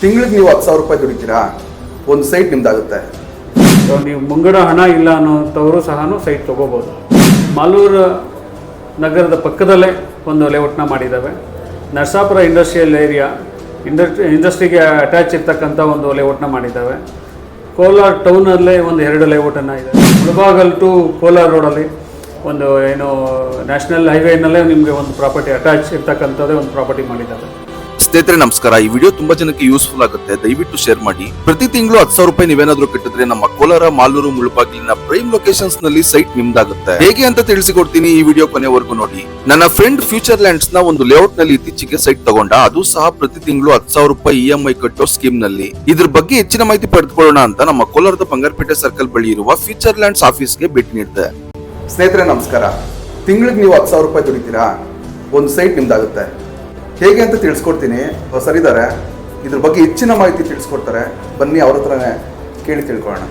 ತಿಂಗಳಿಗೆ ನೀವು ಹತ್ತು ಸಾವಿರ ರೂಪಾಯಿ ದುಡಿತೀರಾ? ಒಂದು ಸೈಟ್ ನಿಮ್ದಾಗುತ್ತೆ. ಸೊ, ನೀವು ಮುಂಗಡ ಹಣ ಇಲ್ಲ ಅನ್ನೋಂಥವರು ಸಹ ಸೈಟ್ ತೊಗೋಬೋದು. ಮಾಲೂರು ನಗರದ ಪಕ್ಕದಲ್ಲೇ ಒಂದು ಲೇಔಟ್ನ ಮಾಡಿದ್ದಾವೆ. ನರಸಾಪುರ ಇಂಡಸ್ಟ್ರಿಯಲ್ ಏರಿಯಾ ಇಂಡಸ್ಟ್ರಿ ಇಂಡಸ್ಟ್ರಿಗೆ ಅಟ್ಯಾಚ್ ಇರ್ತಕ್ಕಂಥ ಒಂದು ಲೇಔಟ್ನ ಮಾಡಿದ್ದಾವೆ. ಕೋಲಾರ ಟೌನಲ್ಲೇ ಒಂದು ಎರಡು ಲೇಔಟನ್ನು ಇದೆ. ಮುಳಬಾಗಲ್ ಟು ಕೋಲಾರ ರೋಡಲ್ಲಿ ಒಂದು, ಏನು, ನ್ಯಾಷನಲ್ ಹೈವೇನಲ್ಲೇ ನಿಮಗೆ ಒಂದು ಪ್ರಾಪರ್ಟಿ ಅಟ್ಯಾಚ್ ಇರ್ತಕ್ಕಂಥದ್ದೇ ಒಂದು ಪ್ರಾಪರ್ಟಿ ಮಾಡಿದ್ದಾವೆ. ಸ್ನೇಹಿತರೆ, ನಮಸ್ಕಾರ. ಈ ವಿಡಿಯೋ ತುಂಬಾ ಜನಕ್ಕೆ ಯೂಸ್ಫುಲ್ ಆಗುತ್ತೆ. ದಯವಿಟ್ಟು ಶೇರ್ ಮಾಡಿ. ಪ್ರತಿ ತಿಂಗಳು ಹತ್ತು ಸಾವಿರ ರೂಪಾಯಿ ನೀವೇನಾದ್ರೂ ಕಟ್ಟಿದ್ರೆ ನಮ್ಮ ಕೋಲಾರ, ಮಾಲೂರು, ಮುಳುಬಾಗಿಲಿನ ಪ್ರೈಮ್ ಲೊಕೇಶನ್ಸ್ನಲ್ಲಿ ಸೈಟ್ ನಿಮ್ದಾಗುತ್ತೆ. ಹೇಗೆ ಅಂತ ತಿಳಿಸಿಕೊಡ್ತೀನಿ ಈ ವಿಡಿಯೋ ಕೊನೆವರೆಗೂ ನೋಡಿ. ನನ್ನ ಫ್ರೆಂಡ್ ಫ್ಯೂಚರ್ ಲ್ಯಾಂಡ್ಸ್ನ ಒಂದು ಲೇಔಟ್ನಲ್ಲಿ ಇತ್ತೀಚೆಗೆ ಸೈಟ್ ತಗೊಂಡ. ಅದು ಸಹ ಪ್ರತಿ ತಿಂಗಳು ಹತ್ತು ಸಾವಿರ ರೂಪಾಯಿ ಇಎಂಐ ಐ ಕಟ್ಟೋ ಸ್ಕೀಮ್ನಲ್ಲಿ. ಇದ್ರ ಬಗ್ಗೆ ಹೆಚ್ಚಿನ ಮಾಹಿತಿ ಪಡೆದುಕೊಳ್ಳೋಣ ಅಂತ ನಮ್ಮ ಕೋಲಾರದ ಬಂಗಾರಪೇಟೆ ಸರ್ಕಲ್ ಬಳಿ ಇರುವ ಫ್ಯೂಚರ್ ಲ್ಯಾಂಡ್ಸ್ ಆಫೀಸ್ಗೆ ಭೇಟಿ ನೀಡಿದೆ ಸ್ನೇಹಿತರೆ, ನಮಸ್ಕಾರ. ತಿಂಗಳಿಗೆ ನೀವು ಹತ್ತು ಸಾವಿರ ರೂಪಾಯಿ ದುಡಿತೀರಾ? ಒಂದು ಸೈಟ್ ನಿಮ್ದಾಗುತ್ತೆ. ಹೇಗೆ ಅಂತ ತಿಳಿಸ್ಕೊಡ್ತೀನಿ. ಹೊಸರಿದ್ದಾರೆ ಇದ್ರ. ಬಗ್ಗೆ ಹೆಚ್ಚಿನ ಮಾಹಿತಿ ತಿಳಿಸ್ಕೊಡ್ತಾರೆ. ಬನ್ನಿ ಅವ್ರ ಹತ್ರನೇ ಕೇಳಿ ತಿಳ್ಕೊಳ್ಳೋಣ.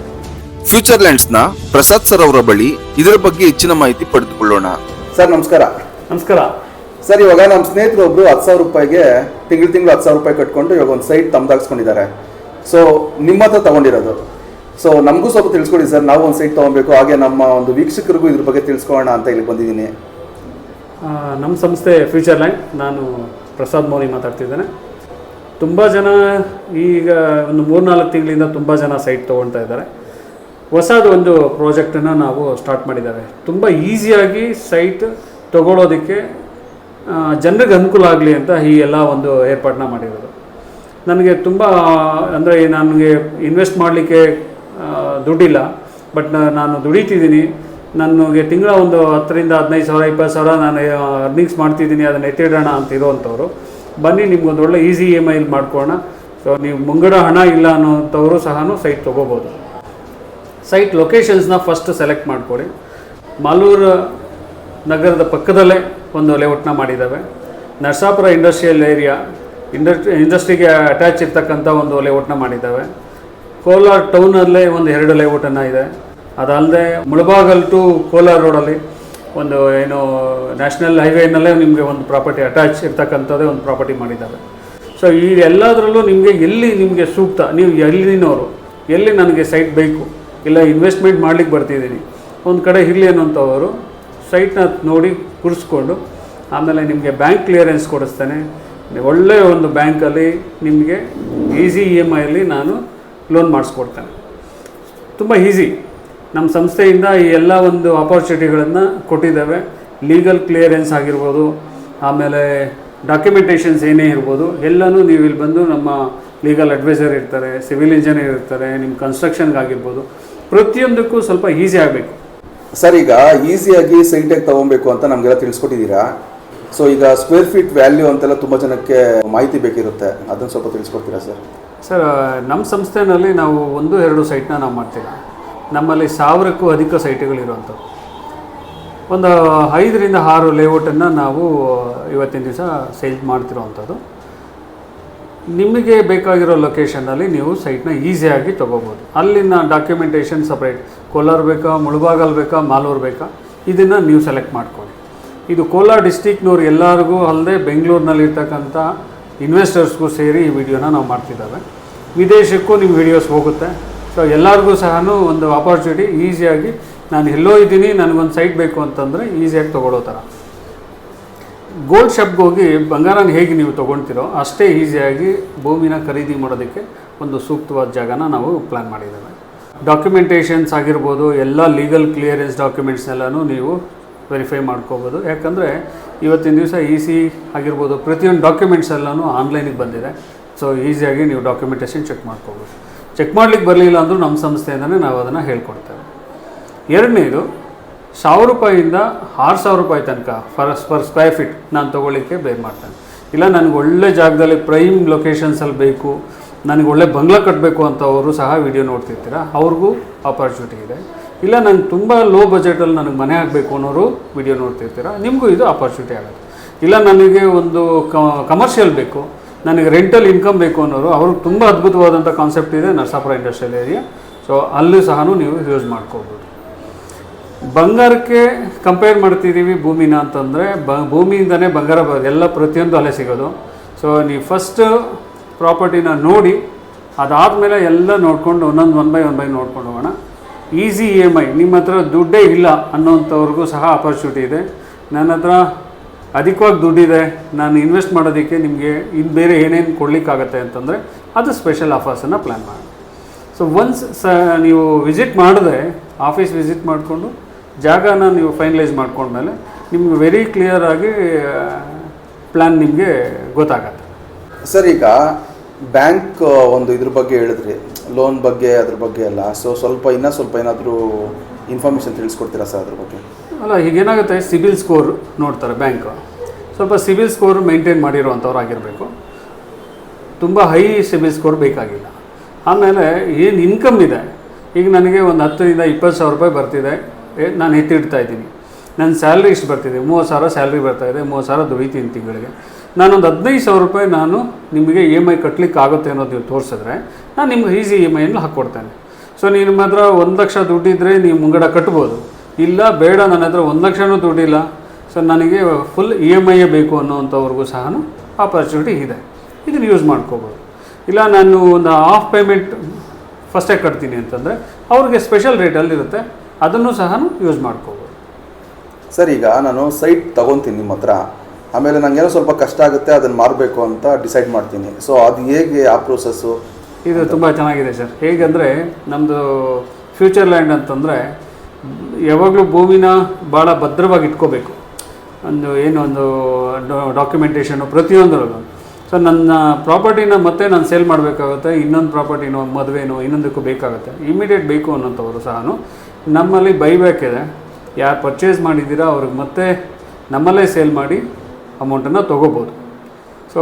ಫ್ಯೂಚರ್ ಲ್ಯಾಂಡ್ಸ್ನ ನ ಪ್ರಸಾದ್ ಸರ್ ಅವರ ಬಳಿ ಇದರ ಬಗ್ಗೆ ಹೆಚ್ಚಿನ ಮಾಹಿತಿ ಪಡೆದುಕೊಳ್ಳೋಣ. ಸರ್ ನಮಸ್ಕಾರ. ನಮಸ್ಕಾರ. ಸರ್ ಇವಾಗ ನಮ್ಮ ಸ್ನೇಹಿತರು ಒಬ್ರು ಹತ್ತು ಸಾವಿರ ರೂಪಾಯಿಗೆ ತಿಂಗಳು ತಿಂಗಳು ಹತ್ತು ಸಾವಿರ ರೂಪಾಯಿ ಕಟ್ಕೊಂಡು ಇವಾಗ ಒಂದು ಸೈಟ್ ತಮ್ದಾಗಿಸ್ಕೊಂಡಿದ್ದಾರೆ. ಸೊ ನಿಮ್ಮ ಹತ್ರ ತಗೊಂಡಿರೋದು. ಸೊ ನಮಗೂ ಸ್ವಲ್ಪ ತಿಳಿಸ್ಕೊಡಿ ಸರ್. ನಾವು ಒಂದು ಸೈಟ್ ತೊಗೊಬೇಕು. ಹಾಗೆ ನಮ್ಮ ಒಂದು ವೀಕ್ಷಕರಿಗೂ ಇದ್ರ ಬಗ್ಗೆ ತಿಳಿಸ್ಕೊಳ್ಳೋಣ ಅಂತ ಇಲ್ಲಿ ಬಂದಿದ್ದೀನಿ. ನಮ್ಮ ಸಂಸ್ಥೆ ಫ್ಯೂಚರ್ ಲ್ಯಾಂಡ್ ನಾನು ಪ್ರಸಾದ್ ಮೌರಿ ಮಾತಾಡ್ತಿದ್ದೇನೆ. ತುಂಬ ಜನ ಈಗ ಒಂದು ಮೂರ್ನಾಲ್ಕು ತಿಂಗಳಿಂದ ತುಂಬ ಜನ ಸೈಟ್ ತೊಗೊಳ್ತಾ ಇದ್ದಾರೆ. ಹೊಸದು ಒಂದು ಪ್ರಾಜೆಕ್ಟನ್ನು ನಾವು ಸ್ಟಾರ್ಟ್ ಮಾಡಿದ್ದೇವೆ. ತುಂಬ ಈಸಿಯಾಗಿ ಸೈಟ್ ತಗೊಳ್ಳೋದಕ್ಕೆ ಜನರಿಗೆ ಅನುಕೂಲ ಆಗಲಿ ಅಂತ ಈ ಎಲ್ಲ ಒಂದು ಏರ್ಪಾಡನ್ನ ಮಾಡಿರೋದು. ನನಗೆ ತುಂಬ, ಅಂದರೆ ನನಗೆ ಇನ್ವೆಸ್ಟ್ ಮಾಡಲಿಕ್ಕೆ ದುಡ್ಡಿಲ್ಲ, ಬಟ್ ನಾನು ದುಡಿತಿದ್ದೀನಿ. ನನಗೆ ತಿಂಗಳ ಒಂದು ಹತ್ತರಿಂದ ಹದಿನೈದು ಸಾವಿರ, ಇಪ್ಪತ್ತು ಸಾವಿರ ನಾನು ಅರ್ನಿಂಗ್ಸ್ ಮಾಡ್ತಿದ್ದೀನಿ, ಅದನ್ನು ಎತ್ತಿಡೋಣ ಅಂತ ಇರೋವಂಥವ್ರು ಬನ್ನಿ, ನಿಮ್ಗೊಂದು ಒಳ್ಳೆ ಈಸಿ ಇ ಎಂ ಐಲಿ ಮಾಡ್ಕೊಳ್ಳೋಣ. ಸೊ ನೀವು ಮುಂಗಡ ಹಣ ಇಲ್ಲ ಅನ್ನೋಂಥವರು ಸಹ ಸೈಟ್ ತೊಗೋಬೋದು. ಸೈಟ್ ಲೊಕೇಶನ್ಸ್ನ ಫಸ್ಟ್ ಸೆಲೆಕ್ಟ್ ಮಾಡ್ಕೊಳ್ಳಿ ಮಾಲೂರು ನಗರದ ಪಕ್ಕದಲ್ಲೇ ಒಂದು ಲೇಔಟ್ನ ಮಾಡಿದ್ದಾವೆ. ನರಸಾಪುರ ಇಂಡಸ್ಟ್ರಿಯಲ್ ಏರಿಯಾ ಇಂಡಸ್ಟ್ರಿ ಇಂಡಸ್ಟ್ರಿಗೆ ಅಟ್ಯಾಚ್ ಇರ್ತಕ್ಕಂಥ ಒಂದು ಲೇಔಟ್ನ ಮಾಡಿದ್ದಾವೆ. ಕೋಲಾರ ಟೌನಲ್ಲೇ ಒಂದು ಎರಡು ಲೇಔಟನ್ನು ಇದೆ. ಅದಲ್ಲದೆ ಮುಳಬಾಗಲ್ ಟು ಕೋಲಾರ ರೋಡಲ್ಲಿ ಒಂದು ಏನು ನ್ಯಾಷನಲ್ ಹೈವೇನಲ್ಲೇ ನಿಮಗೆ ಒಂದು ಪ್ರಾಪರ್ಟಿ ಅಟ್ಯಾಚ್ ಇರ್ತಕ್ಕಂಥದ್ದೇ ಒಂದು ಪ್ರಾಪರ್ಟಿ ಮಾಡಿದ್ದಾರೆ. ಸೊ ಈ ಎಲ್ಲದರಲ್ಲೂ ನಿಮಗೆ ಎಲ್ಲಿ ನಿಮಗೆ ಸೂಕ್ತ, ನೀವು ಎಲ್ಲಿನವರು ಎಲ್ಲಿ ನನಗೆ ಸೈಟ್ ಬೇಕು, ಇಲ್ಲ ಇನ್ವೆಸ್ಟ್ಮೆಂಟ್ ಮಾಡ್ಲಿಕ್ಕೆ ಬರ್ತಿದ್ದೀನಿ, ಒಂದು ಕಡೆ ಇರಲಿ ಅನ್ನೋಂಥವರು ಸೈಟ್ನ ನೋಡಿ ಕುರಿಸ್ಕೊಂಡು ಆಮೇಲೆ ನಿಮಗೆ ಬ್ಯಾಂಕ್ ಕ್ಲಿಯರೆನ್ಸ್ ಕೊಡಿಸ್ತೇನೆ. ಒಳ್ಳೆಯ ಒಂದು ಬ್ಯಾಂಕಲ್ಲಿ ನಿಮಗೆ ಈಸಿ ಇ ಎಂ ಐಲಿ ನಾನು ಲೋನ್ ಮಾಡಿಸ್ಕೊಡ್ತೇನೆ. ತುಂಬ ಈಸಿ. ನಮ್ಮ ಸಂಸ್ಥೆಯಿಂದ ಈ ಎಲ್ಲ ಒಂದು ಆಪರ್ಚುನಿಟಿಗಳನ್ನು ಕೊಟ್ಟಿದ್ದಾವೆ. ಲೀಗಲ್ ಕ್ಲಿಯರೆನ್ಸ್ ಆಗಿರ್ಬೋದು ಆಮೇಲೆ ಡಾಕ್ಯುಮೆಂಟೇಷನ್ಸ್ ಏನೇ ಇರ್ಬೋದು ಎಲ್ಲನೂ ನೀವು ಇಲ್ಲಿ ಬಂದು ನಮ್ಮ ಲೀಗಲ್ ಅಡ್ವೈಸರ್ ಇರ್ತಾರೆ ಸಿವಿಲ್ ಇಂಜಿನಿಯರ್ ಇರ್ತಾರೆ ನಿಮ್ಮ ಕನ್ಸ್ಟ್ರಕ್ಷನ್ಗಾಗಿರ್ಬೋದು ಪ್ರತಿಯೊಂದಕ್ಕೂ ಸ್ವಲ್ಪ ಈಸಿ ಆಗಬೇಕು. ಸರ್ ಈಗ ಈಸಿಯಾಗಿ ಸೈಟಾಗಿ ತೊಗೊಬೇಕು ಅಂತ ನಮಗೆಲ್ಲ ತಿಳಿಸ್ಕೊಟ್ಟಿದ್ದೀರಾ? ಸೊ ಈಗ ಸ್ಕ್ವೇರ್ ಫೀಟ್ ವ್ಯಾಲ್ಯೂ ಅಂತೆಲ್ಲ ತುಂಬ ಜನಕ್ಕೆ ಮಾಹಿತಿ ಬೇಕಿರುತ್ತೆ. ಅದನ್ನು ಸ್ವಲ್ಪ ತಿಳಿಸ್ಕೊಡ್ತೀರಾ ಸರ್? ಸರ್ ನಮ್ಮ ಸಂಸ್ಥೆನಲ್ಲಿ ನಾವು ಒಂದು ಎರಡು ಸೈಟ್ನ ನಾವು ಮಾಡ್ತೀವಿ. ನಮ್ಮಲ್ಲಿ ಸಾವಿರಕ್ಕೂ ಅಧಿಕ ಸೈಟ್ಗಳಿರುವಂಥವು ಒಂದು ಐದರಿಂದ ಆರು ಲೇಔಟನ್ನು ನಾವು ಇವತ್ತಿನ ದಿವಸ ಸೇಲ್ ಮಾಡ್ತಿರೋವಂಥದ್ದು. ನಿಮಗೆ ಬೇಕಾಗಿರೋ ಲೊಕೇಶನಲ್ಲಿ ನೀವು ಸೈಟ್ನ ಈಸಿಯಾಗಿ ತೊಗೋಬೋದು. ಅಲ್ಲಿನ ಡಾಕ್ಯುಮೆಂಟೇಷನ್ ಸಪ್ರೇಟ್. ಕೋಲಾರ ಬೇಕಾ, ಮುಳುಬಾಗಲ್ ಬೇಕಾ, ಮಾಲೂರು ಬೇಕಾ, ಇದನ್ನು ನೀವು ಸೆಲೆಕ್ಟ್ ಮಾಡ್ಕೊಳ್ಳಿ. ಇದು ಕೋಲಾರ ಡಿಸ್ಟಿಕ್ನವ್ರು ಎಲ್ಲರಿಗೂ ಅಲ್ಲದೆ ಬೆಂಗಳೂರಿನಲ್ಲಿರ್ತಕ್ಕಂಥ ಇನ್ವೆಸ್ಟರ್ಸ್ಗೂ ಸೇರಿ ಈ ವಿಡಿಯೋನ ನಾವು ಮಾಡ್ತಿದ್ದಾವೆ. ವಿದೇಶಕ್ಕೂ ನಿಮ್ಮ ವಿಡಿಯೋಸ್ ಹೋಗುತ್ತೆ. ಸೊ ಎಲ್ಲರಿಗೂ ಸಹ ಒಂದು ಆಪರ್ಚುನಿಟಿ ಈಸಿಯಾಗಿ ನಾನು ಎಲ್ಲೋ ಇದ್ದೀನಿ, ನನಗೊಂದು ಸೈಟ್ ಬೇಕು ಅಂತಂದರೆ ಈಸಿಯಾಗಿ ತೊಗೊಳ್ಳೋ ಥರ ಗೋಲ್ಡ್ ಶಾಪ್ಗೆ ಹೋಗಿ ಬಂಗಾರನ ಹೇಗೆ ನೀವು ತೊಗೊಳ್ತೀರೋ ಅಷ್ಟೇ ಈಸಿಯಾಗಿ ಭೂಮಿನ ಖರೀದಿ ಮಾಡೋದಕ್ಕೆ ಒಂದು ಸೂಕ್ತವಾದ ಜಾಗನ ನಾವು ಪ್ಲ್ಯಾನ್ ಮಾಡಿದ್ದೇವೆ. ಡಾಕ್ಯುಮೆಂಟೇಷನ್ಸ್ ಆಗಿರ್ಬೋದು, ಎಲ್ಲ ಲೀಗಲ್ ಕ್ಲಿಯರೆನ್ಸ್ ಡಾಕ್ಯುಮೆಂಟ್ಸ್ನೆಲ್ಲನೂ ನೀವು ವೆರಿಫೈ ಮಾಡ್ಕೋಬೋದು. ಯಾಕಂದರೆ ಇವತ್ತಿನ ದಿವಸ ಇ ಸಿ ಆಗಿರ್ಬೋದು, ಪ್ರತಿಯೊಂದು ಡಾಕ್ಯುಮೆಂಟ್ಸ್ ಎಲ್ಲನೂ ಆನ್ಲೈನಿಗೆ ಬಂದಿದೆ. ಸೊ ಈಸಿಯಾಗಿ ನೀವು ಡಾಕ್ಯುಮೆಂಟೇಷನ್ ಚೆಕ್ ಮಾಡ್ಕೋಬೋದು. ಚೆಕ್ ಮಾಡಲಿಕ್ಕೆ ಬರಲಿಲ್ಲ ಅಂದರೂ ನಮ್ಮ ಸಂಸ್ಥೆಯಿಂದನೇ ನಾವು ಅದನ್ನು ಹೇಳ್ಕೊಡ್ತೇವೆ. ಎರಡನೇದು, ಸಾವಿರ ರೂಪಾಯಿಯಿಂದ ಆರು ಸಾವಿರ ರೂಪಾಯಿ ತನಕ ಫರ್ ಪರ್ ಸ್ಕ್ವೇರ್ ಫೀಟ್ ನಾನು ತೊಗೊಳ್ಳಿಕ್ಕೆ ಬೇ ಮಾಡ್ತೇನೆ. ಇಲ್ಲ, ನನಗೆ ಒಳ್ಳೆ ಜಾಗದಲ್ಲಿ ಪ್ರೈಮ್ ಲೊಕೇಶನ್ಸಲ್ಲಿ ಬೇಕು, ನನಗೆ ಒಳ್ಳೆ ಬಂಗ್ಲ ಕಟ್ಟಬೇಕು ಅಂತವರು ಸಹ ವಿಡಿಯೋ ನೋಡ್ತಿರ್ತೀರ, ಅವ್ರಿಗೂ ಆಪರ್ಚುನಿಟಿ ಇದೆ. ಇಲ್ಲ, ನಂಗೆ ತುಂಬ ಲೋ ಬಜೆಟಲ್ಲಿ ನನಗೆ ಮನೆ ಆಗಬೇಕು ಅನ್ನೋರು ವಿಡಿಯೋ ನೋಡ್ತಿರ್ತೀರ, ನಿಮಗೂ ಇದು ಆಪರ್ಚುನಿಟಿ ಆಗುತ್ತೆ. ಇಲ್ಲ, ನನಗೆ ಒಂದು ಕಮರ್ಷಿಯಲ್ ಬೇಕು ನನಗೆ ರೆಂಟಲ್ ಇನ್ಕಮ್ ಬೇಕು ಅನ್ನೋರು ಅವ್ರಿಗೆ ತುಂಬ ಅದ್ಭುತವಾದಂಥ ಕಾನ್ಸೆಪ್ಟ್ ಇದೆ ನರಸಾಪುರ ಇಂಡಸ್ಟ್ರಿಯಲ್ ಏರಿಯಾ ಸೊ ಅಲ್ಲೂ ಸಹ ನೀವು ಯೂಸ್ ಮಾಡ್ಕೋಬೋದು. ಬಂಗಾರಕ್ಕೆ ಕಂಪೇರ್ ಮಾಡ್ತಿದ್ದೀವಿ ಭೂಮಿನ ಅಂತಂದರೆ, ಬ, ಭೂಮಿಯಿಂದನೇ ಬಂಗಾರ ಎಲ್ಲ ಪ್ರತಿಯೊಂದು ಅಲೆ ಸಿಗೋದು. ಸೊ ನೀವು ಫಸ್ಟ್ ಪ್ರಾಪರ್ಟಿನ ನೋಡಿ, ಅದಾದಮೇಲೆ ಎಲ್ಲ ನೋಡಿಕೊಂಡು ಒಂದೊಂದು ಒನ್ ಬೈ ಒನ್ ಬೈ ನೋಡ್ಕೊಂಡು ಹೋಗೋಣ. ಈಸಿ ಇ ಎಂ ಐ ನಿಮ್ಮ ಹತ್ರ ದುಡ್ಡೇ ಇಲ್ಲ ಅನ್ನೋಂಥವ್ರಿಗೂ ಸಹ ಆಪರ್ಚುನಿಟಿ ಇದೆ. ನನ್ನ ಹತ್ರ ಅಧಿಕವಾಗಿ ದುಡ್ಡಿದೆ, ನಾನು ಇನ್ವೆಸ್ಟ್ ಮಾಡೋದಕ್ಕೆ ನಿಮಗೆ ಇನ್ನು ಬೇರೆ ಏನೇನು ಕೊಡಲಿಕ್ಕಾಗತ್ತೆ ಅಂತಂದರೆ ಅದು ಸ್ಪೆಷಲ್ ಆಫರ್ಸನ್ನು ಪ್ಲ್ಯಾನ್ ಮಾಡಿ. ಸೊ ಒನ್ಸ್ ಸ ನೀವು ವಿಸಿಟ್ ಮಾಡಿದ್ರೆ ಆಫೀಸ್ ವಿಸಿಟ್ ಮಾಡಿಕೊಂಡು, ಜಾಗನ ನೀವು ಫೈನಲೈಸ್ ಮಾಡ್ಕೊಂಡ್ಮೇಲೆ ನಿಮ್ಗೆ ವೆರಿ ಕ್ಲಿಯರ್ ಆಗಿ ಪ್ಲ್ಯಾನ್ ನಿಮಗೆ ಗೊತ್ತಾಗತ್ತೆ. ಸರ್, ಈಗ ಬ್ಯಾಂಕ್ ಒಂದು ಇದ್ರ ಬಗ್ಗೆ ಹೇಳಿದ್ರಿ. ಲೋನ್ ಬಗ್ಗೆ, ಅದ್ರ ಬಗ್ಗೆ ಎಲ್ಲ ಸೊ ಸ್ವಲ್ಪ ಇನ್ನೂ ಸ್ವಲ್ಪ ಏನಾದರೂ ಇನ್ಫಾರ್ಮೇಷನ್ ತಿಳಿಸ್ಕೊಡ್ತೀರಾ ಸರ್ ಅದ್ರ ಬಗ್ಗೆ? ಅಲ್ಲ ಈಗೇನಾಗುತ್ತೆ ಸಿಬಿಲ್ ಸ್ಕೋರ್ ನೋಡ್ತಾರೆ ಬ್ಯಾಂಕ್. ಸ್ವಲ್ಪ ಸಿಬಿಲ್ ಸ್ಕೋರ್ ಮೇಂಟೈನ್ ಮಾಡಿರೋವಂಥವ್ರು ಆಗಿರಬೇಕು ತುಂಬ ಹೈ ಸಿಬಿಲ್ ಸ್ಕೋರ್ ಬೇಕಾಗಿಲ್ಲ. ಆಮೇಲೆ ಏನು ಇನ್ಕಮ್ ಇದೆ? ಈಗ ನನಗೆ ಒಂದು ಹತ್ತರಿಂದ ಇಪ್ಪತ್ತು ಸಾವಿರ ರೂಪಾಯಿ ಬರ್ತಿದೆ. ನಾನು ಎತ್ತಿಡ್ತಾ ಇದ್ದೀನಿ. ನನ್ನ ಸ್ಯಾಲ್ರಿ ಇಷ್ಟು ಬರ್ತಿದೆ. ಮೂವತ್ತು ಸಾವಿರ ಸ್ಯಾಲ್ರಿ ಬರ್ತಾ ಇದೆ. ಮೂವತ್ತು ಸಾವಿರ ದುಡಿತೀನಿ ತಿಂಗಳಿಗೆ. ನಾನೊಂದು ಹದಿನೈದು ಸಾವಿರ ರೂಪಾಯಿ ನಾನು ನಿಮಗೆ ಇ ಎಂ ಐ ಕಟ್ಟಲಿಕ್ಕೆ ಆಗುತ್ತೆ ಅನ್ನೋದು ನೀವು ತೋರಿಸಿದ್ರೆ ನಾನು ನಿಮ್ಗೆ ಈಸಿ ಇ ಎಂ ಐಯನ್ನು ಹಾಕ್ಕೊಡ್ತೇನೆ ಸೊ ನಿಮ್ಮ ಹತ್ರ ಒಂದು ಲಕ್ಷ ದುಡ್ಡಿದ್ದರೆ ನೀವು ಮುಂಗಡ ಕಟ್ಬೋದು. ಇಲ್ಲ ಬೇಡ ನನ್ನ ಹತ್ರ ಒಂದು ಲಕ್ಷನೂ ದುಡ್ಡಿಲ್ಲ. ಸೊ ನನಗೆ ಫುಲ್ ಇ ಎಂ ಐಯೇ ಬೇಕು ಅನ್ನೋವಂಥವ್ರಿಗೂ ಸಹ ಆಪರ್ಚುನಿಟಿ ಇದೆ. ಇದನ್ನು ಯೂಸ್ ಮಾಡ್ಕೋಬೋದು. ಇಲ್ಲ ನಾನು ಒಂದು ಆಫ್ ಪೇಮೆಂಟ್ ಫಸ್ಟೇ ಕಟ್ತೀನಿ ಅಂತಂದರೆ ಅವ್ರಿಗೆ ಸ್ಪೆಷಲ್ ರೇಟಲ್ಲಿ ಇರುತ್ತೆ. ಅದನ್ನು ಸಹ ಯೂಸ್ ಮಾಡ್ಕೋಬೋದು. ಸರ್ ಈಗ ನಾನು ಸೈಟ್ ತೊಗೊತೀನಿ ನಿಮ್ಮ ಹತ್ರ. ಆಮೇಲೆ ನನಗೇನೋ ಸ್ವಲ್ಪ ಕಷ್ಟ ಆಗುತ್ತೆ ಅದನ್ನು ಮಾರಬೇಕು ಅಂತ ಡಿಸೈಡ್ ಮಾಡ್ತೀನಿ. ಸೊ ಅದು ಹೇಗೆ ಆ ಪ್ರೋಸೆಸ್ಸು ಇದು ತುಂಬ ಚೆನ್ನಾಗಿದೆ ಸರ್. ಹೇಗೆಂದರೆ ನಮ್ಮದು ಫ್ಯೂಚರ್ ಲ್ಯಾಂಡ್ ಅಂತಂದರೆ ಯಾವಾಗಲೂ ಭೂಮಿನ ಭಾಳ ಭದ್ರವಾಗಿ ಇಟ್ಕೋಬೇಕು ಒಂದು ಏನು ಒಂದು ಡಾಕ್ಯುಮೆಂಟೇಷನು ಪ್ರತಿಯೊಂದರಲ್ಲೂ. ಸೊ ನನ್ನ ಪ್ರಾಪರ್ಟಿನ ಮತ್ತೆ ನಾನು ಸೇಲ್ ಮಾಡಬೇಕಾಗುತ್ತೆ, ಇನ್ನೊಂದು ಪ್ರಾಪರ್ಟಿನೋ, ಮದುವೆನೋ, ಇನ್ನೊಂದಕ್ಕೂ ಬೇಕಾಗುತ್ತೆ. ಇಮಿಡಿಯೇಟ್ ಬೇಕು ಅನ್ನೋಂಥವ್ರು ಸಹ ನಮ್ಮಲ್ಲಿ ಬೈಬ್ಯಾಕ್ ಇದೆ. ಯಾರು ಪರ್ಚೇಸ್ ಮಾಡಿದ್ದೀರಾ, ಅವ್ರಿಗೆ ಮತ್ತೆ ನಮ್ಮಲ್ಲೇ ಸೇಲ್ ಮಾಡಿ ಅಮೌಂಟನ್ನು ತೊಗೋಬೋದು. ಸೊ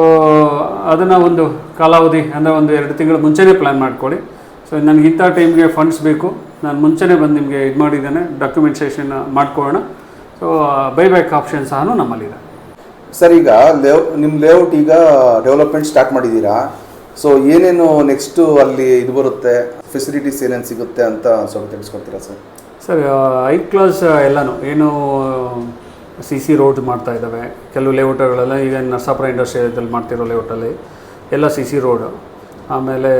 ಅದನ್ನು ಒಂದು ಕಾಲಾವಧಿ, ಅಂದರೆ ಒಂದು ಎರಡು ತಿಂಗಳು ಮುಂಚೆನೇ ಪ್ಲ್ಯಾನ್ ಮಾಡ್ಕೊಳ್ಳಿ. ಸೊ ನನಗೆ ಇಂಥ ಟೈಮ್ಗೆ ಫಂಡ್ಸ್ ಬೇಕು. ನಾನು ಮುಂಚೆನೇ ಬಂದು ನಿಮಗೆ ಇದು ಮಾಡಿದ್ದೇನೆ. ಡಾಕ್ಯುಮೆಂಟೇಷನ್ ಮಾಡ್ಕೊಳ್ಳೋಣ. ಸೊ ಬೈಬ್ಯಾಕ್ ಆಪ್ಷನ್ ಸಹ ನಮ್ಮಲ್ಲಿದೆ. ಸರ್ ಈಗ ಲೇಔ ನಿಮ್ಮ ಲೇಔಟ್ ಈಗ ಡೆವಲಪ್ಮೆಂಟ್ ಸ್ಟಾರ್ಟ್ ಮಾಡಿದ್ದೀರಾ? ಸೊ ಏನೇನು ನೆಕ್ಸ್ಟು ಅಲ್ಲಿ ಇದು ಬರುತ್ತೆ? ಫೆಸಿಲಿಟೀಸ್ ಏನೇನು ಸಿಗುತ್ತೆ ಅಂತ ಸ್ವಲ್ಪ ತಿಳಿಸ್ಕೊಡ್ತೀರಾ ಸರ್ ಸರ್ ಐ ಕ್ಲಾಸ್ ಎಲ್ಲನೂ. ಏನು ಸಿ ಸಿ ರೋಡ್ ಮಾಡ್ತಾ ಇದ್ದಾವೆ. ಕೆಲವು ಲೇಔಟ್ಗಳೆಲ್ಲ ಈಗ ನರಸಾಪುರ ಇಂಡಸ್ಟ್ರಿಯದಲ್ಲಿ ಮಾಡ್ತಿರೋ ಲೇಔಟಲ್ಲಿ ಎಲ್ಲ ಸಿ ಸಿ ರೋಡು ಆಮೇಲೆ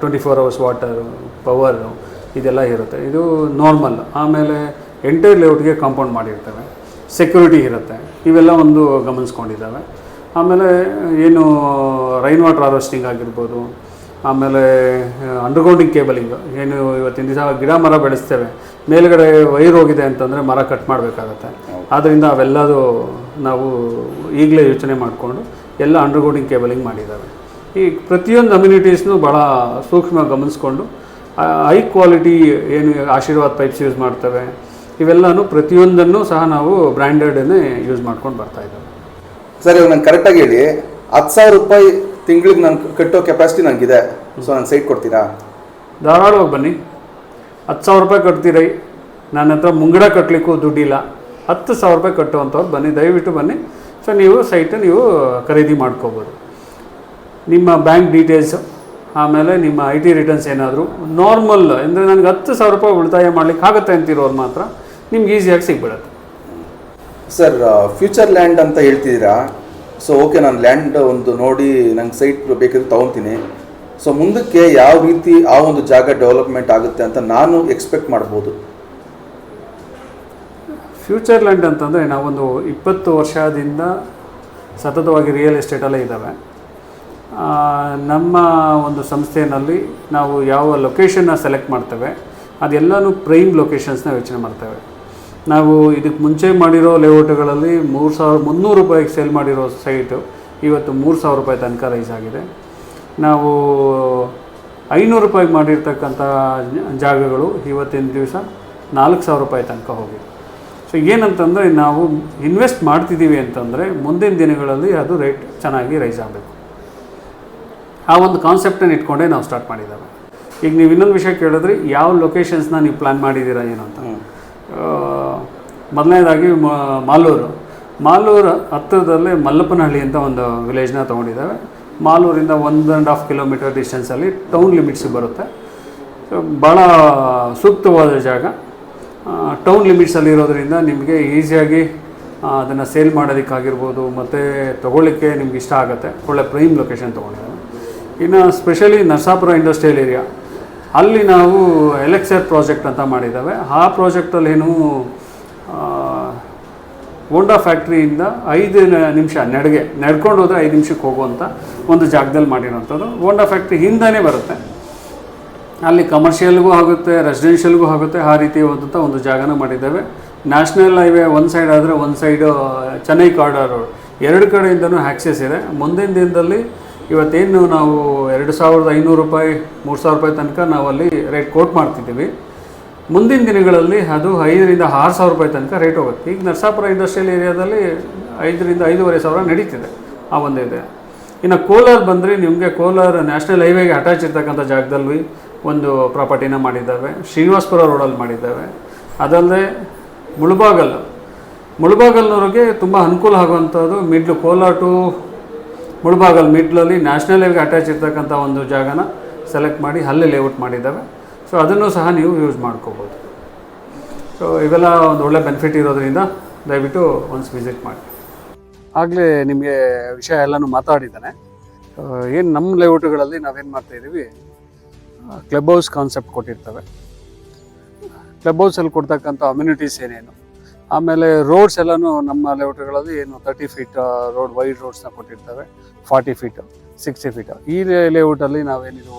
twenty four hours water power ಇದೆಲ್ಲ ಇರುತ್ತೆ. ಇದು ನಾರ್ಮಲ್ ಆಮೇಲೆ ಎಂಟೈರ್ ಲೇಔಟ್ಗೆ ಕಾಂಪೌಂಡ್ ಮಾಡಿರ್ತವೆ. ಸೆಕ್ಯೂರಿಟಿ ಇರುತ್ತೆ. ಇವೆಲ್ಲ ಒಂದು ಗಮನಿಸ್ಕೊಂಡಿದ್ದಾವೆ. ಆಮೇಲೆ ಏನು ರೈನ್ ವಾಟರ್ ಹಾರ್ವೆಸ್ಟಿಂಗ್ ಆಗಿರ್ಬೋದು. ಆಮೇಲೆ ಅಂಡರ್ಗ್ರೌಂಡಿಂಗ್ ಕೇಬಲಿಂಗ್ ಏನು ಇವತ್ತಿನ ದಿವಸ ಗಿಡ ಮರ ಬೆಳೆಸ್ತೇವೆ. ಮೇಲುಗಡೆ ವೈರ್ ಹೋಗಿದೆ ಅಂತಂದರೆ ಮರ ಕಟ್ ಮಾಡಬೇಕಾಗತ್ತೆ. ಆದ್ದರಿಂದ ಅವೆಲ್ಲದೂ ನಾವು ಈಗಲೇ ಯೋಚನೆ ಮಾಡಿಕೊಂಡು ಎಲ್ಲ ಅಂಡರ್ಗ್ರೌಂಡಿಂಗ್ ಕೇಬಲಿಂಗ್ ಮಾಡಿದ್ದಾವೆ. ಈ ಪ್ರತಿಯೊಂದು ಅಮ್ಯುನಿಟೀಸ್ನು ಭಾಳ ಸೂಕ್ಷ್ಮ ಗಮನಿಸ್ಕೊಂಡು ಹೈ ಕ್ವಾಲಿಟಿ ಏನು ಆಶೀರ್ವಾದ್ ಪೈಪ್ಸ್ ಯೂಸ್ ಮಾಡ್ತವೆ ಇವೆಲ್ಲನೂ ಪ್ರತಿಯೊಂದನ್ನು ಸಹ ನಾವು ಬ್ರ್ಯಾಂಡೆಡನ್ನೇ ಯೂಸ್ ಮಾಡ್ಕೊಂಡು ಬರ್ತಾ ಇದ್ದೇವೆ. ಸರ್ ಇವಾಗ ನಂಗೆ ಕರೆಕ್ಟಾಗಿ ಹೇಳಿ ಹತ್ತು ಸಾವಿರ ರೂಪಾಯಿ ತಿಂಗಳಿಗೆ ನಾನು ಕಟ್ಟೋ ಕೆಪಾಸಿಟಿ ನನಗಿದೆ ಸೊ ನಾನು ಸೈಟ್ ಕೊಡ್ತೀರಾ? ಧಾರಾಳವಾಗಿ ಬನ್ನಿ. ಹತ್ತು ಸಾವಿರ ರೂಪಾಯಿ ಕಟ್ತೀರಿ. ನನ್ನ ಹತ್ರ ಮುಂಗಡ ಕಟ್ಟಲಿಕ್ಕೂ ದುಡ್ಡಿಲ್ಲ. ಹತ್ತು ಸಾವಿರ ರೂಪಾಯಿ ಕಟ್ಟುವಂಥವ್ರು ಬನ್ನಿ. ದಯವಿಟ್ಟು ಬನ್ನಿ. ಸೊ ನೀವು ಸೈಟ್ ನೀವು ಖರೀದಿ ಮಾಡ್ಕೋಬೋದು. ನಿಮ್ಮ ಬ್ಯಾಂಕ್ ಡೀಟೇಲ್ಸು ಆಮೇಲೆ ನಿಮ್ಮ ಐ ಟಿ ರಿಟರ್ನ್ಸ್ ಏನಾದರೂ ನಾರ್ಮಲ್ ಅಂದರೆ ನನಗೆ ಹತ್ತು ಸಾವಿರ ರೂಪಾಯಿ ಉಳಿತಾಯ ಮಾಡ್ಲಿಕ್ಕೆ ಆಗುತ್ತೆ ಅಂತಿರೋರು ಮಾತ್ರ ನಿಮ್ಗೆ ಈಸಿಯಾಗಿ ಸಿಗ್ಬಿಡುತ್ತೆ. ಸರ್ ಫ್ಯೂಚರ್ ಲ್ಯಾಂಡ್ ಅಂತ ಹೇಳ್ತಿದ್ದೀರಾ? ಸೊ ಓಕೆ ನಾನು ಲ್ಯಾಂಡ್ ಒಂದು ನೋಡಿ ನಂಗೆ ಸೈಟ್ ಬೇಕಿದ್ರೆ ತೊಗೊತೀನಿ. ಸೊ ಮುಂದಕ್ಕೆ ಯಾವ ರೀತಿ ಆ ಒಂದು ಜಾಗ ಡೆವಲಪ್ಮೆಂಟ್ ಆಗುತ್ತೆ ಅಂತ ನಾನು ಎಕ್ಸ್ಪೆಕ್ಟ್ ಮಾಡ್ಬೋದು. ಫ್ಯೂಚರ್ ಲ್ಯಾಂಡ್ ಅಂತಂದರೆ ನಾವೊಂದು ಇಪ್ಪತ್ತು ವರ್ಷದಿಂದ ಸತತವಾಗಿ ರಿಯಲ್ ಎಸ್ಟೇಟಲ್ಲೇ ಇದ್ದಾವೆ. ನಮ್ಮ ಒಂದು ಸಂಸ್ಥೆಯಲ್ಲಿ ನಾವು ಯಾವ ಲೊಕೇಶನ್ನ ಸೆಲೆಕ್ಟ್ ಮಾಡ್ತೇವೆ, ಅದೆಲ್ಲನೂ ಪ್ರೈಮ್ ಲೊಕೇಶನ್ಸ್ನ ಯೋಚನೆ ಮಾಡ್ತೇವೆ. ನಾವು ಇದಕ್ಕೆ ಮುಂಚೆ ಮಾಡಿರೋ ಲೇಔಟ್ಗಳಲ್ಲಿ ಮೂರು ಸಾವಿರ, ಮುನ್ನೂರು ರೂಪಾಯಿಗೆ ಸೇಲ್ ಮಾಡಿರೋ ಸೈಟು ಇವತ್ತು ಮೂರು ಸಾವಿರ ರೂಪಾಯಿ ತನಕ ರೈಸ್ ಆಗಿದೆ. ನಾವು ಐನೂರು ರೂಪಾಯಿಗೆ ಮಾಡಿರ್ತಕ್ಕಂಥ ಜಾಗಗಳು ಇವತ್ತಿನ ದಿವಸ ನಾಲ್ಕು ಸಾವಿರ ರೂಪಾಯಿ ತನಕ ಹೋಗಿದೆ ಸೊ ಏನಂತಂದರೆ ನಾವು ಇನ್ವೆಸ್ಟ್ ಮಾಡ್ತಿದ್ದೀವಿ ಅಂತಂದರೆ ಮುಂದಿನ ದಿನಗಳಲ್ಲಿ ಅದು ರೇಟ್ ಚೆನ್ನಾಗಿ ರೈಸ್ ಆಗಬೇಕು. ಆ ಒಂದು ಕಾನ್ಸೆಪ್ಟನ್ನು ಇಟ್ಕೊಂಡೇ ನಾವು ಸ್ಟಾರ್ಟ್ ಮಾಡಿದ್ದೇವೆ. ಈಗ ನೀವು ಇನ್ನೊಂದು ವಿಷಯ ಕೇಳಿದ್ರೆ ಯಾವ ಲೊಕೇಶನ್ಸ್ನ ನೀವು ಪ್ಲ್ಯಾನ್ ಮಾಡಿದ್ದೀರಾ ಏನು ಅಂತ? ಆ, ಮೊದಲನೇದಾಗಿ ಮಾಲೂರು. ಮಾಲೂರು ಹತ್ತಿರದಲ್ಲೇ ಮಲ್ಲಪ್ಪನಹಳ್ಳಿ ಅಂತ ಒಂದು ವಿಲೇಜ್ನ ತೊಗೊಂಡಿದ್ದಾವೆ. ಮಾಲೂರಿಂದ ಒಂದು ಆ್ಯಂಡ್ ಹಾಫ್ ಕಿಲೋಮೀಟರ್ ಡಿಸ್ಟೆನ್ಸಲ್ಲಿ ಟೌನ್ ಲಿಮಿಟ್ಸ್ ಬರುತ್ತೆ. ಭಾಳ ಸೂಕ್ತವಾದ ಜಾಗ. ಟೌನ್ ಲಿಮಿಟ್ಸಲ್ಲಿ ಇರೋದರಿಂದ ನಿಮಗೆ ಈಸಿಯಾಗಿ ಅದನ್ನು ಸೇಲ್ ಮಾಡೋದಕ್ಕಾಗಿರ್ಬೋದು ಮತ್ತು ತೊಗೊಳ್ಳಿಕ್ಕೆ ನಿಮ್ಗೆ ಇಷ್ಟ ಆಗುತ್ತೆ. ಒಳ್ಳೆ ಪ್ರೈಮ್ ಲೊಕೇಶನ್ ತೊಗೊಂಡಿದ್ದಾವೆ. ಇನ್ನು ಸ್ಪೆಷಲಿ ನರಸಾಪುರ ಇಂಡಸ್ಟ್ರಿಯಲ್ ಏರಿಯಾ ಅಲ್ಲಿ ನಾವು ಎಲೆಕ್ಸರ್ ಪ್ರಾಜೆಕ್ಟ್ ಅಂತ ಮಾಡಿದ್ದಾವೆ. ಆ ಪ್ರಾಜೆಕ್ಟಲ್ಲಿ ಏನು ಹೋಂಡಾ ಫ್ಯಾಕ್ಟ್ರಿಯಿಂದ ಐದು ನಿಮಿಷ, ನಡಿಗೆ, ನಡ್ಕೊಂಡು ಹೋದರೆ ಐದು ನಿಮಿಷಕ್ಕೆ ಹೋಗುವಂಥ ಒಂದು ಜಾಗದಲ್ಲಿ ಮಾಡಿರೋಂಥದ್ದು ಹೋಂಡಾ ಫ್ಯಾಕ್ಟ್ರಿ ಹಿಂದನೇ ಬರುತ್ತೆ. ಅಲ್ಲಿ ಕಮರ್ಷಿಯಲ್ಗೂ ಆಗುತ್ತೆ ರೆಸಿಡೆನ್ಷಿಯಲ್ಗೂ ಆಗುತ್ತೆ, ಆ ರೀತಿ ಹೋದಂಥ ಒಂದು ಜಾಗನ ಮಾಡಿದ್ದೇವೆ. ನ್ಯಾಷನಲ್ ಹೈವೇ ಒಂದು ಸೈಡ್ ಆದರೆ ಒಂದು ಸೈಡು ಚೆನ್ನೈ ಕಾರ್ಡರ್ ರೋಡ್ ಎರಡು ಕಡೆಯಿಂದನೂ ಆ್ಯಕ್ಸೆಸ್ ಇದೆ. ಮುಂದಿನ ದಿನದಲ್ಲಿ ಇವತ್ತೇನು ನಾವು ಎರಡು ಸಾವಿರದ ಐನೂರು ರೂಪಾಯಿ, ಮೂರು ಸಾವಿರ ರೂಪಾಯಿ ತನಕ ನಾವು ಅಲ್ಲಿ ರೇಟ್ ಕೋಟ್ ಮಾಡ್ತಿದ್ದೀವಿ. ಮುಂದಿನ ದಿನಗಳಲ್ಲಿ ಅದು ಐದರಿಂದ ಆರು ಸಾವಿರ ರೂಪಾಯಿ ತನಕ ರೇಟ್ ಹೋಗುತ್ತೆ. ಈಗ ನರಸಾಪುರ ಇಂಡಸ್ಟ್ರಿಯಲ್ ಏರಿಯಾದಲ್ಲಿ ಐದರಿಂದ ಐದೂವರೆ ಸಾವಿರ ನಡೀತಿದೆ ಆ ಒಂದು ಇದೆ ಇನ್ನು ಕೋಲಾರ ಬಂದರೆ ನಿಮಗೆ ಕೋಲಾರ ನ್ಯಾಷನಲ್ ಹೈವೇಗೆ ಅಟ್ಯಾಚ್ ಇರ್ತಕ್ಕಂಥ ಜಾಗದಲ್ಲಿ ಒಂದು ಪ್ರಾಪರ್ಟಿನ ಮಾಡಿದ್ದಾವೆ. ಶ್ರೀನಿವಾಸಪುರ ರೋಡಲ್ಲಿ ಮಾಡಿದ್ದಾವೆ. ಅದಲ್ಲದೆ ಮುಳುಬಾಗಲ್. ಮುಳಬಾಗಲ್ನವ್ರಿಗೆ ತುಂಬ ಅನುಕೂಲ ಆಗುವಂಥದ್ದು, ಮಿಡ್ಲು ಕೋಲಾರ ಟು ಮುಳುಬಾಗಲ್ ಮಿಡ್ಲಲ್ಲಿ ನ್ಯಾಷನಲ್ ಹೈವೇಗೆ ಅಟ್ಯಾಚ್ ಇರ್ತಕ್ಕಂಥ ಒಂದು ಜಾಗನ ಸೆಲೆಕ್ಟ್ ಮಾಡಿ ಅಲ್ಲಿ ಲೇಔಟ್ ಮಾಡಿದ್ದಾವೆ. ಸೊ ಅದನ್ನು ಸಹ ನೀವು ಯೂಸ್ ಮಾಡ್ಕೋಬೋದು. ಸೊ ಇವೆಲ್ಲ ಒಂದು ಒಳ್ಳೆ ಬೆನಿಫಿಟ್ ಇರೋದ್ರಿಂದ ದಯವಿಟ್ಟು ಒನ್ಸ್ ವಿಸಿಟ್ ಮಾಡಿ. ಆಗಲೇ ನಿಮಗೆ ವಿಷಯ ಎಲ್ಲನೂ ಮಾತಾಡಿದ್ದಾನೆ. ಏನು ನಮ್ಮ ಲೇಔಟ್ಗಳಲ್ಲಿ ನಾವೇನು ಮಾಡ್ತಾಯಿದ್ದೀವಿ ಕ್ಲಬ್ ಹೌಸ್ ಕಾನ್ಸೆಪ್ಟ್ ಕೊಟ್ಟಿರ್ತವೆ. ಕ್ಲಬ್ ಹೌಸಲ್ಲಿ ಕೊಡ್ತಕ್ಕಂಥ ಅಮ್ಯುನಿಟೀಸ್ ಏನೇನು? ಆಮೇಲೆ ರೋಡ್ಸ್ ಎಲ್ಲನೂ ನಮ್ಮ ಲೇಔಟ್ಗಳಲ್ಲಿ ಏನು ತರ್ಟಿ ಫೀಟ್ ರೋಡ್ ವೈಡ್ ರೋಡ್ಸ್ನ ಕೊಟ್ಟಿರ್ತವೆ. ಫಾರ್ಟಿ ಫೀಟ್ ಸಿಕ್ಸ್ಟಿ ಫೀಟ್ ಈ ಲೇಔಟಲ್ಲಿ ನಾವೇನಿದು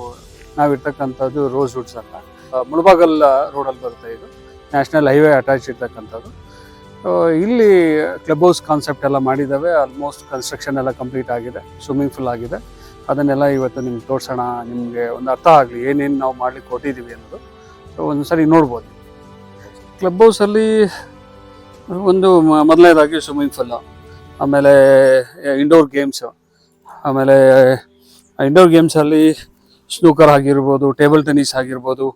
ನಾವಿರ್ತಕ್ಕಂಥದ್ದು ರೋಸ್ ರೂಟ್ಸ್ ಆ, ಮುಳಬಾಗಲ್ ರೋಡಲ್ಲಿ ಬರುತ್ತೆ ಇದು. ನ್ಯಾಷನಲ್ ಹೈವೇ ಅಟ್ಯಾಚ್ ಇರ್ತಕ್ಕಂಥದ್ದು. ಇಲ್ಲಿ ಕ್ಲಬ್ ಹೌಸ್ ಕಾನ್ಸೆಪ್ಟ್ ಎಲ್ಲ ಮಾಡಿದ್ದಾವೆ ಆಲ್ಮೋಸ್ಟ್ ಕನ್ಸ್ಟ್ರಕ್ಷನ್ ಎಲ್ಲ ಕಂಪ್ಲೀಟ್ ಆಗಿದೆ. ಸ್ವಿಮ್ಮಿಂಗ್ ಫುಲ್ ಆಗಿದೆ. ಅದನ್ನೆಲ್ಲ ಇವತ್ತು ನಿಮ್ಗೆ ತೋರಿಸೋಣ. ನಿಮಗೆ ಒಂದು ಅರ್ಥ ಆಗಲಿ. ಏನೇನು ನಾವು ಮಾಡ್ಲಿಕ್ಕೆ ಕೊಟ್ಟಿದ್ದೀವಿ ಅನ್ನೋದು. ಸೊ ಒಂದು ಸರಿ ನೋಡ್ಬೋದು ಕ್ಲಬ್ ಹೌಸಲ್ಲಿ ಒಂದು ಮೊದಲನೇದಾಗಿ ಸ್ವಿಮ್ಮಿಂಗ್ ಫುಲ್ಲು ಆಮೇಲೆ ಇಂಡೋರ್ ಗೇಮ್ಸು ಆಮೇಲೆ ಇಂಡೋರ್ ಗೇಮ್ಸಲ್ಲಿ ಸ್ನೂಕರ್ ಆಗಿರ್ಬೋದು ಟೇಬಲ್ ಟೆನ್ನಿಸ್ ಆಗಿರ್ಬೋದು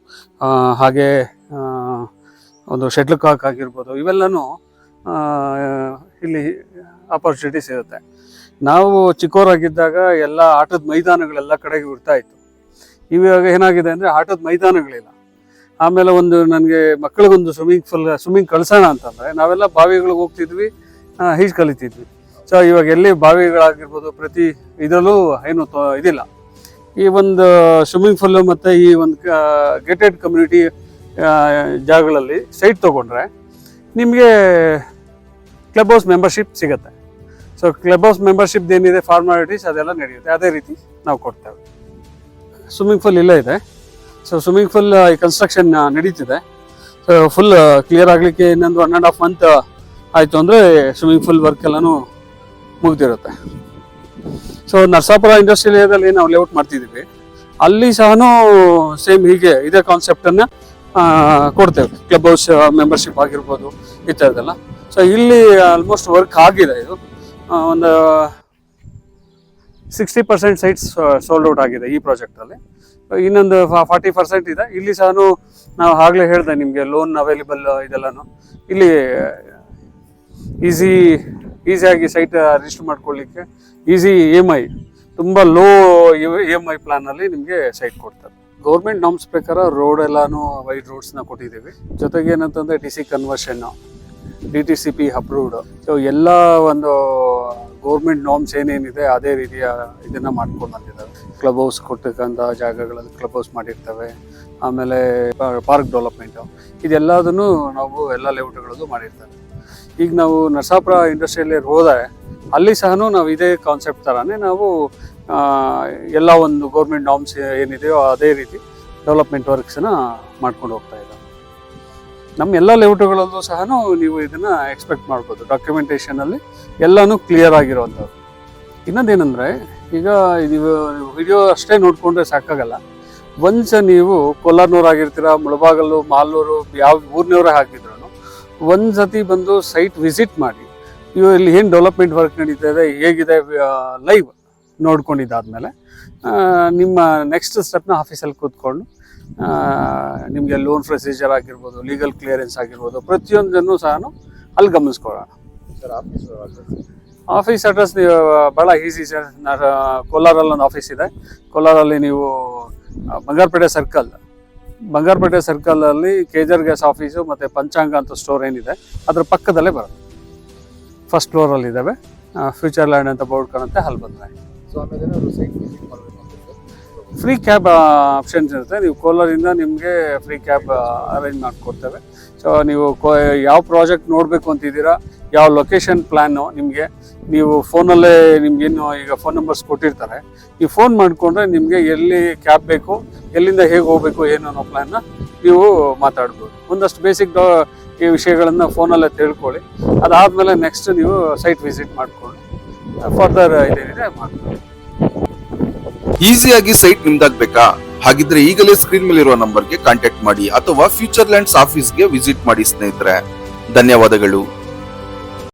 ಹಾಗೆ ಒಂದು ಶಟ್ಲ್ ಕಾಕ್ ಆಗಿರ್ಬೋದು, ಇವೆಲ್ಲನೂ ಇಲ್ಲಿ ಆಪರ್ಚುನಿಟೀಸ್ ಇರುತ್ತೆ. ನಾವು ಚಿಕ್ಕವರಾಗಿದ್ದಾಗ ಎಲ್ಲ ಆಟದ ಮೈದಾನಗಳೆಲ್ಲ ಕಡೆಗೆ ಇರ್ತಾ ಇತ್ತು. ಇವಾಗ ಏನಾಗಿದೆ ಅಂದರೆ ಆಟದ ಮೈದಾನಗಳಿಲ್ಲ. ಆಮೇಲೆ ಒಂದು ನನಗೆ ಮಕ್ಕಳಿಗೊಂದು ಸ್ವಿಮ್ಮಿಂಗ್ ಫುಲ್ ಸ್ವಿಮ್ಮಿಂಗ್ ಕಳಿಸೋಣ ಅಂತಂದರೆ ನಾವೆಲ್ಲ ಬಾವಿಗಳಿಗೆ ಹೋಗ್ತಿದ್ವಿ ಈಜು ಕಲಿತಿದ್ವಿ. ಸೊ ಇವಾಗ ಎಲ್ಲಿ ಬಾವಿಗಳಾಗಿರ್ಬೋದು, ಪ್ರತಿ ಇದರಲ್ಲೂ ಏನು ಇದಿಲ್ಲ. ಈ ಒಂದು ಸ್ವಿಮ್ಮಿಂಗ್ ಫುಲ್ಲು ಮತ್ತು ಈ ಒಂದು ಗೇಟೆಡ್ ಕಮ್ಯುನಿಟಿ ಜಾಗಗಳಲ್ಲಿ ಸೈಟ್ ತೊಗೊಂಡ್ರೆ ನಿಮಗೆ ಕ್ಲಬ್ ಹೌಸ್ ಮೆಂಬರ್ಶಿಪ್ ಸಿಗುತ್ತೆ. ಸೊ ಕ್ಲಬ್ ಹೌಸ್ ಮೆಂಬರ್ಶಿಪ್ ಏನಿದೆ ಫಾರ್ಮಾಲಿಟೀಸ್ ಅದೆಲ್ಲ ನಡೆಯುತ್ತೆ. ಅದೇ ರೀತಿ ನಾವು ಕೊಡ್ತೇವೆ. ಸ್ವಿಮ್ಮಿಂಗ್ ಫುಲ್ ಇಲ್ಲೇ ಇದೆ. ಸೊ ಸ್ವಿಮ್ಮಿಂಗ್ ಫುಲ್ ಕನ್ಸ್ಟ್ರಕ್ಷನ್ ನಡೀತಿದೆ. ಸೊ ಫುಲ್ ಕ್ಲಿಯರ್ ಆಗಲಿಕ್ಕೆ ಇನ್ನೊಂದು ಒನ್ ಆ್ಯಂಡ್ ಹಾಫ್ ಮಂತ್ ಆಯಿತು ಅಂದರೆ ಸ್ವಿಮ್ಮಿಂಗ್ ಫುಲ್ ವರ್ಕ್ ಎಲ್ಲನೂ ಮುಗ್ದಿರುತ್ತೆ. ಸೊ ನರಸಾಪುರ ಇಂಡಸ್ಟ್ರಿಯಲ್ ಏರಿಯಾದಲ್ಲಿ ನಾವು ಲೇಔಟ್ ಮಾಡ್ತಿದ್ದೀವಿ. ಅಲ್ಲಿ ಸಹ ಸೇಮ್ ಹೀಗೆ, ಇದೇ ಕಾನ್ಸೆಪ್ಟನ್ನು ಕೊಡ್ತೇವೆ. ಕ್ಲಬ್ ಹೌಸ್ ಮೆಂಬರ್ಶಿಪ್ ಆಗಿರ್ಬೋದು, ಈ ಥರದ್ದೆಲ್ಲ ಸೊ ಇಲ್ಲಿ ಆಲ್ಮೋಸ್ಟ್ ವರ್ಕ್ ಆಗಿದೆ ಇದು. ಒಂದು sixty percent sites sold out ಆಗಿದೆ ಈ ಪ್ರಾಜೆಕ್ಟಲ್ಲಿ ಇನ್ನೊಂದು ಫಾರ್ಟಿ ಪರ್ಸೆಂಟ್ ಇದೆ. ಇಲ್ಲಿ ಸಹ ನಾವು ಆಗಲೇ ಹೇಳಿದೆ ನಿಮಗೆ ಲೋನ್ ಅವೈಲೇಬಲ್ ಇದೆಲ್ಲನೂ. ಇಲ್ಲಿ ಈಸಿ ಈಸಿಯಾಗಿ ಸೈಟ್ ರಿಜಿಸ್ಟರ್ ಮಾಡ್ಕೊಳ್ಳಿಕ್ಕೆ ಈಸಿ ಇ ಎಂ ಐ ತುಂಬ ಲೋ ಇ ಎಂ ಐ ಪ್ಲಾನಲ್ಲಿ ನಿಮಗೆ ಸೈಟ್ ಕೊಡ್ತಾರೆ. ಗೌರ್ಮೆಂಟ್ ನಾಮ್ಸ್ ಪ್ರಕಾರ ರೋಡ್ ಎಲ್ಲಾನು ವೈಡ್ ರೋಡ್ಸ್ನ ಕೊಟ್ಟಿದ್ದೀವಿ. ಜೊತೆಗೆ ಏನಂತಂದರೆ D C conversion D T C P approved so ಎಲ್ಲ ಒಂದು ಗೌರ್ಮೆಂಟ್ ನಾಮ್ಸ್ ಏನೇನಿದೆ, ಅದೇ ರೀತಿಯ ಇದನ್ನ ಮಾಡ್ಕೊಂಡು ಬಂದಿದ್ದಾರೆ. ಕ್ಲಬ್ ಹೌಸ್ ಕೊಟ್ಟಕ್ಕಂಥ ಜಾಗಗಳಲ್ಲಿ ಕ್ಲಬ್ ಹೌಸ್ ಮಾಡಿರ್ತವೆ. ಆಮೇಲೆ ಪಾರ್ಕ್ ಡೆವಲಪ್ಮೆಂಟು ಇದೆಲ್ಲದನ್ನು ನಾವು ಎಲ್ಲ ಲೇಔಟ್ಗಳಲ್ಲೂ ಮಾಡಿರ್ತಾರೆ ಈಗ ನಾವು ನರಸಾಪುರ ಇಂಡಸ್ಟ್ರಿಯಲ್ಲಿ ಹೋದರೆ, ಅಲ್ಲಿ ಸಹ ನಾವು ಇದೇ ಕಾನ್ಸೆಪ್ಟ್ ಥರನೇ ನಾವು ಎಲ್ಲ ಒಂದು ಗೌರ್ಮೆಂಟ್ ನಾಮ್ಸ್ ಏನಿದೆಯೋ ಅದೇ ರೀತಿ ಡೆವಲಪ್ಮೆಂಟ್ ವರ್ಕ್ಸನ್ನ ಮಾಡ್ಕೊಂಡು ಹೋಗ್ತಾ ಇದ್ದಾರೆ ನಮ್ಮ ಎಲ್ಲ ಲೇಔಟ್ಗಳಲ್ಲೂ ಸಹ ನೀವು ಇದನ್ನು ಎಕ್ಸ್ಪೆಕ್ಟ್ ಮಾಡ್ಬೋದು ಡಾಕ್ಯುಮೆಂಟೇಷನಲ್ಲಿ ಎಲ್ಲನೂ ಕ್ಲಿಯರ್ ಆಗಿರುವಂಥದ್ದು. ಇನ್ನೊಂದೇನೆಂದರೆ, ಈಗ ನೀವು ವಿಡಿಯೋ ಅಷ್ಟೇ ನೋಡಿಕೊಂಡ್ರೆ ಸಾಕಾಗಲ್ಲ. ಒಂದ್ಸ ನೀವು ಕೋಲಾರ್ನವ್ರಾಗಿರ್ತೀರ ಮುಳಬಾಗಲು ಮಾಲೂರು, ಯಾವ ಊರಿನವರೇ ಹಾಕಿದ್ರು ಒಂದು ಸತಿ ಬಂದು ಸೈಟ್ ವಿಸಿಟ್ ಮಾಡಿ, ಇವು ಇಲ್ಲಿ ಏನು ಡೆವಲಪ್ಮೆಂಟ್ ವರ್ಕ್ ನಡೀತಾ ಇದೆ, ಹೇಗಿದೆ ಲೈವ್ ನೋಡ್ಕೊಂಡಿದ್ದಾದ್ಮೇಲೆ ನಿಮ್ಮ ನೆಕ್ಸ್ಟ್ ಸ್ಟೆಪ್ನ ಆಫೀಸಲ್ಲಿ ಕೂತ್ಕೊಂಡು ನಿಮಗೆ ಲೋನ್ ಪ್ರೊಸೀಜರ್ ಆಗಿರ್ಬೋದು ಲೀಗಲ್ ಕ್ಲಿಯರೆನ್ಸ್ ಆಗಿರ್ಬೋದು ಪ್ರತಿಯೊಂದನ್ನು ಸಹ ಅಲ್ಲಿ ಗಮನಿಸ್ಕೊಳ್ಳೋಣ. ಆಫೀಸ್ ಅಡ್ರೆಸ್ ನೀವು ಭಾಳ ಈಸಿ ಸರ್ ಕೋಲಾರಲ್ಲಿ ಒಂದು ಆಫೀಸ್ ಇದೆ. ಕೋಲಾರಲ್ಲಿ ನೀವು ಬಂಗಾರಪೇಟೆ ಸರ್ಕಲ್ ಬಂಗಾರಪೇಟೆ ಸರ್ಕಲಲ್ಲಿ ಕೇಜರ್ ಗ್ಯಾಸ್ ಆಫೀಸು ಮತ್ತು ಪಂಚಾಂಗ ಅಂತ ಸ್ಟೋರ್ ಏನಿದೆ ಅದ್ರ ಪಕ್ಕದಲ್ಲೇ ಬರುತ್ತೆ. ಫಸ್ಟ್ ಫ್ಲೋರಲ್ಲಿ ಇದ್ದಾವೆ. ಫ್ಯೂಚರ್ ಲ್ಯಾಂಡ್ ಅಂತ ಬೋರ್ಡ್ ಕಾಣುತ್ತೆ ಅಲ್ಲಿ ಬಂದರೆ. ಸೊ ಆಮೇಲೆ ಫ್ರೀ ಕ್ಯಾಬ್ ಆಪ್ಷನ್ಸ್ ಇರುತ್ತೆ. ನೀವು ಕೋಲಾರಿಂದ ನಿಮಗೆ ಫ್ರೀ ಕ್ಯಾಬ್ ಅರೇಂಜ್ ಮಾಡಿಕೊಡ್ತೇವೆ. ಸೊ ನೀವು ಕೋ, ಯಾವ ಪ್ರಾಜೆಕ್ಟ್ ನೋಡಬೇಕು ಅಂತಿದ್ದೀರಾ, ಯಾವ ಲೊಕೇಶನ್ ಪ್ಲ್ಯಾನು ನಿಮಗೆ, ನೀವು ಫೋನಲ್ಲೇ ನಿಮಗೇನು ಈಗ ಫೋನ್ ನಂಬರ್ಸ್ ಕೊಟ್ಟಿರ್ತಾರೆ. ನೀವು ಫೋನ್ ಮಾಡಿಕೊಂಡ್ರೆ ನಿಮಗೆ ಎಲ್ಲಿ ಕ್ಯಾಬ್ ಬೇಕು, ಎಲ್ಲಿಂದ ಹೇಗೆ ಹೋಗಬೇಕು, ಏನು ಅನ್ನೋ ಪ್ಲ್ಯಾನ್ನ ನೀವು ಮಾತಾಡ್ಬೋದು. ಒಂದಷ್ಟು ಬೇಸಿಕ್ ಈ ವಿಷಯಗಳನ್ನು ಫೋನಲ್ಲೇ ತಿಳ್ಕೊಳ್ಳಿ. ಅದಾದಮೇಲೆ ನೆಕ್ಸ್ಟ್ ನೀವು ಸೈಟ್ ವಿಸಿಟ್ ಮಾಡಿಕೊಂಡು ಫರ್ದರ್ ಇದೇನಿದೆ, ಮಾಡ್ಕೊಳ್ಳಿ. ಈಸಿಯಾಗಿ ಸೈಟ್ ನಿಮ್ದಾಗ್ಬೇಕಾ? ಹಾಗಿದ್ರೆ ಈಗಲೇ ಸ್ಕ್ರೀನ್ ಮೇಲೆ ಇರುವ ನಂಬರ್ಗೆ ಕಾಂಟ್ಯಾಕ್ಟ್ ಮಾಡಿ ಅಥವಾ ಫ್ಯೂಚರ್ ಲ್ಯಾಂಡ್ಸ್ ಆಫೀಸ್ಗೆ ವಿಸಿಟ್ ಮಾಡಿ ಸ್ನೇಹಿತರೆ. ಧನ್ಯವಾದಗಳು.